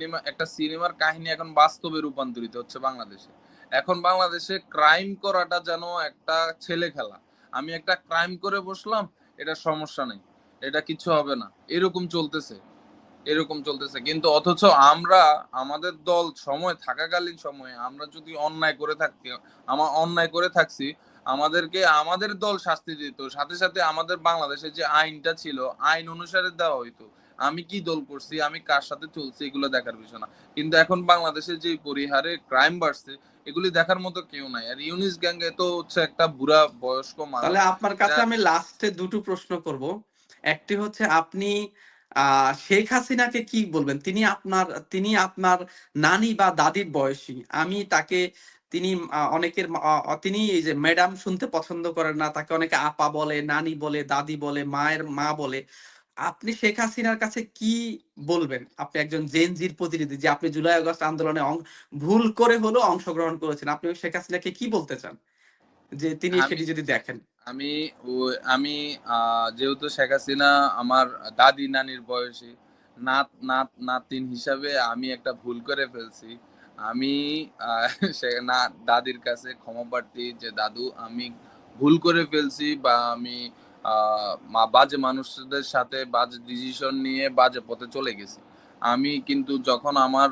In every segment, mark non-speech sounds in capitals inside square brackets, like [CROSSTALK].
Cinema, একটা সিনেমার কাহিনী এখন বাস্তবে রূপান্তরিত হচ্ছে বাংলাদেশে। এখন বাংলাদেশে ক্রাইম করাটা যেন একটা ছেলে খেলা। আমি একটা ক্রাইম করে বসলাম, এটা সমস্যা নেই। এটা কিছু হবে না। এরকম চলতেছে। এরকম চলতেছে। কিন্তু অথচ আমরা, আমাদের দল সময়, থাকাকালীন সময়ে আমরা যদি অন্যায় করে থাকতে আমার অন্যায় করে থাকছি, আমাদেরকে, আমাদের দল শাস্তি দিত। সাথে সাথে আমাদের বাংলাদেশে যে আইনটা ছিল, আইন অনুসারে দেওয়া হইতো। আমি কি দল করছি আমি কার সাথে চলছি এগুলো দেখার বিষয় না। কিন্তু এখন বাংলাদেশে যে পরিহারে ক্রাইম বাড়ছে এগুলি দেখার মতো কেউ নাই। আর ইউনিস গ্যাংয়ে তো হচ্ছে একটা বুড়া বয়স্ক মানুষ। তাহলে আপনার কাছে আমি লাস্টে দুটো প্রশ্ন করব। একটি হচ্ছে আপনি শেখ হাসিনাকে কি বলবেন? তিনি আপনার তিনি আপনার নানি বা দাদির বয়সী। আমি তাকে তিনি অনেকের তিনি এই যে ম্যাডাম শুনতে পছন্দ করেন না তাকে অনেকে আপা বলে নানি বলে দাদি বলে মায়ের মা বলে। আপনি শেখ হাসিনার কাছে কি বলবেন? আপনি একজন জেনজির প্রতিনিধি যে আপনি জুলাই আগস্ট আন্দোলনে ভুল করে হলেও অংশগ্রহণ করেছেন আপনি শেখ হাসিনাকে কি বলতে চান? যে তিনি সেটি যদি দেখেন। আমি আমি যেহেতু শেখ হাসিনা আমার দাদি নানির বয়সী নাত নাত নাতিন হিসাবে আমি একটা ভুল করে ফেলছি। আমি না দাদির কাছে ক্ষমা প্রার্থী যে দাদু আমি ভুল করে ফেলছি বা আমি মা বাজে মানুষদের সাথে বাজে ডিসিশন নিয়ে বাজে পথে চলে গেছি। আমি কিন্তু যখন আমার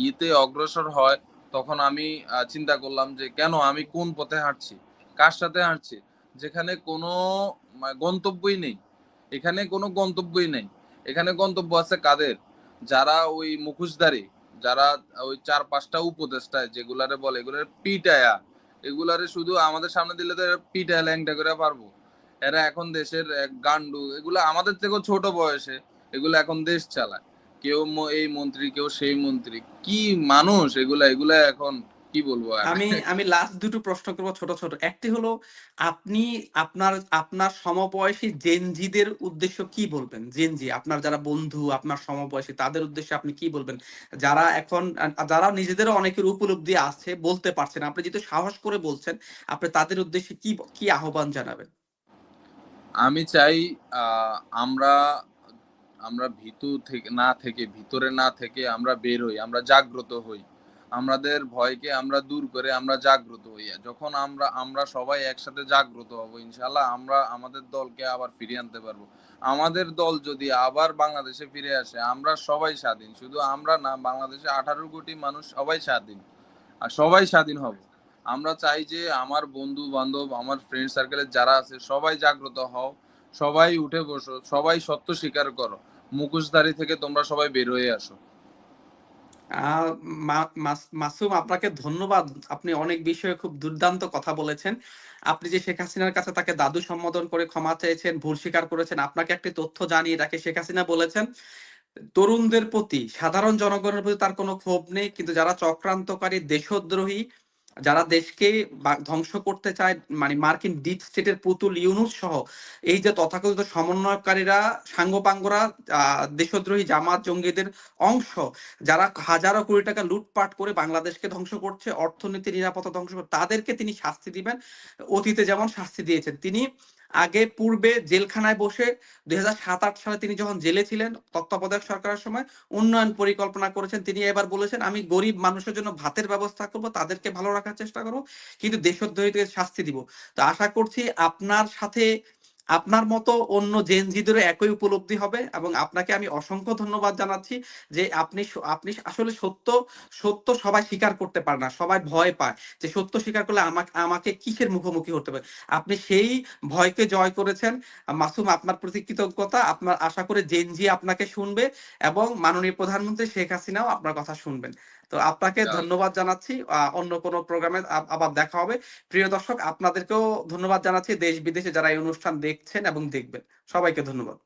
ইয়েতে অগ্রসর হয়, তখন আমি চিন্তা করলাম যে কেন আমি কোন পথে হাঁটছি? কার সাথে হাঁটছি? যেখানে কোনো গন্তব্যই নেই। এখানে কোনো গন্তব্যই নেই। এখানে গন্তব্য আছে কাদের? যারা ওই মুখোশধারী, যারা ওই চার পাঁচটা উপদেষ্টায় যেগুলারে বলে, এগুলার পিটায়া এগুলারে শুধু আমাদের সামনে দিলে তো পিঠা ল্যাংটা করে পারব। এরা এখন দেশের গান্ডু এগুলো আমাদের থেকেও ছোট বয়সে এগুলো এখন দেশ চালায়। কেউ এই মন্ত্রী, কেউ সেই মন্ত্রী। কি মানুষ এগুলা? এগুলা এখন কি বলব আমি [LAUGHS] আমি লাস্ট দুটো প্রশ্ন করব ছোট ছোট। একটি হলো আপনি আপনার আপনার সমবয়সী জেনজিদের উদ্দেশ্য কি বলবেন? জেনজি আপনার যারা বন্ধু আপনার সমবয়সী তাদের উদ্দেশ্যে আপনি কি বলবেন? যারা এখন যারা নিজেদেরও অনেকের উপলব্ধি আছে বলতে পারছেন আপনি যেহেতু সাহস করে বলছেন আপনি তাদের উদ্দেশ্যে কি কি আহ্বান জানাবেন? আমি চাই আহ, আমরা আমরা ভীতু থেকে না থেকে ভিতরে না থেকে আমরা বের হই আমরা জাগ্রত হই। আমাদের ভয়কে আমরা দূর করে আমরা জাগ্রত হইয়া, যখন আমরা আমরা সবাই একসাথে জাগ্রত হব ইনশাল্লাহ আমরা আমাদের দলকে আবার ফিরিয়ে আনতে পারব। আমাদের দল যদি আবার বাংলাদেশে ফিরে আসে, আমরা সবাই স্বাধীন। শুধু আমরা না, বাংলাদেশে আঠারো কোটি মানুষ সবাই স্বাধীন। আর সবাই স্বাধীন হব। আমরা চাই যে আমার বন্ধু বান্ধব আমার ফ্রেন্ড সার্কেলের যারা আছে, সবাই জাগ্রত হও, সবাই উঠে বসো, সবাই সত্য স্বীকার করো। মুখোশধারী থেকে তোমরা সবাই বের হয়ে আসো। মাসুম, আপনাকে ধন্যবাদ। আপনি অনেক বিষয়ে খুব দুর্দান্ত কথা বলেছেন। আপনি যে শেখ হাসিনার কাছে তাকে দাদু সম্বোধন করে ক্ষমা চেয়েছেন, ভুল স্বীকার করেছেন, আপনাকে একটি তথ্য জানিয়ে তাকে শেখ হাসিনা বলেছেন, তরুণদের প্রতি, সাধারণ জনগণের প্রতি তার কোনো ক্ষোভ নেই, কিন্তু যারা চক্রান্তকারী, দেশদ্রোহী যারা দেশকে ধ্বংস করতে চায় মানে মার্কিন ডিপ স্টেটের পুতুল ইউনুস সহ এই যে তথাকথিত সমন্বয়কারীরা সাঙ্গপাঙ্গরা আহ, দেশদ্রোহী জামাত জঙ্গিদের অংশ যারা হাজারো কোটি টাকা লুটপাট করে বাংলাদেশকে ধ্বংস করছে অর্থনীতি নিরাপত্তা ধ্বংস তাদেরকে তিনি শাস্তি দিবেন অতীতে যেমন শাস্তি দিয়েছেন তিনি আগে পূর্বে জেলখানায় বসে দুই সালে তিনি যখন জেলে ছিলেন তত্ত্বাবধায়ক সরকারের সময় উন্নয়ন পরিকল্পনা করেছেন, তিনি এবার বলেছেন, আমি গরিব মানুষের জন্য ভাতের ব্যবস্থা করব, তাদেরকে ভালো রাখার চেষ্টা করব, কিন্তু দেশদ্রোহীদের শাস্তি দিব। তো আশা করছি আপনার সাথে আপনার মতো অন্য জেনজিদেরও একই উপলব্ধি হবে এবং আপনাকে আমি অসংখ্য ধন্যবাদ জানাচ্ছি যে আপনি আপনি আসলে সত্য সত্য সবাই স্বীকার করতে পারে না, সবাই ভয় পায় যে সত্য স্বীকার করলে আমাকে আমাকে কিসের মুখোমুখি হতে হবে। আপনি সেই ভয়কে জয় করেছেন। মাসুম, আপনার প্রতি কৃতজ্ঞতা। আপনার আশা করে জেনজি আপনাকে শুনবে এবং মাননীয় প্রধানমন্ত্রী শেখ হাসিনাও আপনার কথা শুনবেন। তো আপনাকে। ধন্যবাদ জানাচ্ছি। আহ, অন্য কোনো প্রোগ্রামে আবার দেখা হবে। প্রিয় দর্শক আপনাদেরকেও ধন্যবাদ জানাচ্ছি। দেশ বিদেশে যারা এই অনুষ্ঠান দেখছেন এবং দেখবেন। সবাইকে ধন্যবাদ।